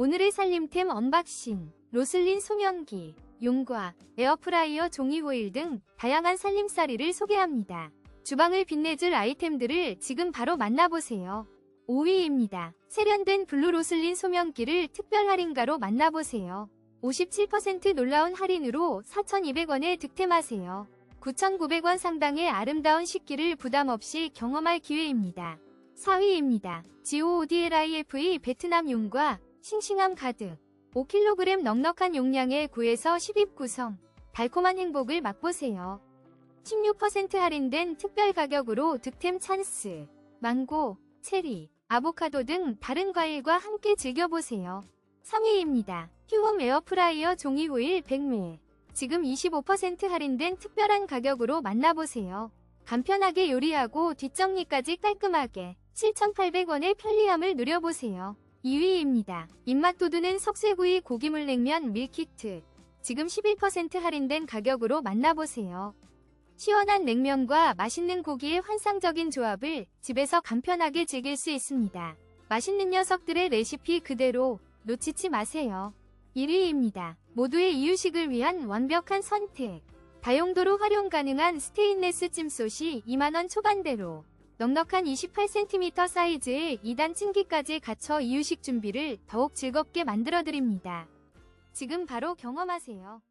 오늘의 살림템 언박싱, 로슬린 소면기, 용과 에어프라이어 종이 호일 등 다양한 살림살이를 소개합니다. 주방을 빛내줄 아이템들을 지금 바로 만나보세요. 5위입니다. 세련된 블루 로슬린 소면기를 특별 할인가로 만나보세요. 57% 놀라운 할인으로 4,200원에 득템하세요. 9,900원 상당의 아름다운 식기를 부담 없이 경험할 기회입니다. 4위입니다. GOODLIFE 베트남 용과 싱싱함 가득 5kg 넉넉한 용량의 9에서 10입 구성 달콤한 행복을 맛보세요. 16% 할인된 특별 가격으로 득템 찬스 망고, 체리, 아보카도 등 다른 과일과 함께 즐겨보세요. 3위입니다. 휴홈 에어프라이어 종이 호일 100매 지금 25% 할인된 특별한 가격으로 만나보세요. 간편하게 요리하고 뒷정리까지 깔끔하게 7,800원의 편리함을 누려보세요. 2위입니다. 입맛 돋우는 석쇠구이 고기물냉면 밀키트. 지금 11% 할인된 가격으로 만나보세요. 시원한 냉면과 맛있는 고기의 환상적인 조합을 집에서 간편하게 즐길 수 있습니다. 맛있는 녀석들의 레시피 그대로 놓치지 마세요. 1위입니다. 모두의 이유식을 위한 완벽한 선택. 다용도로 활용 가능한 스테인레스 찜솥이 2만원 초반대로 넉넉한 28cm 사이즈의 2단 찜기까지 갖춰 이유식 준비를 더욱 즐겁게 만들어드립니다. 지금 바로 경험하세요.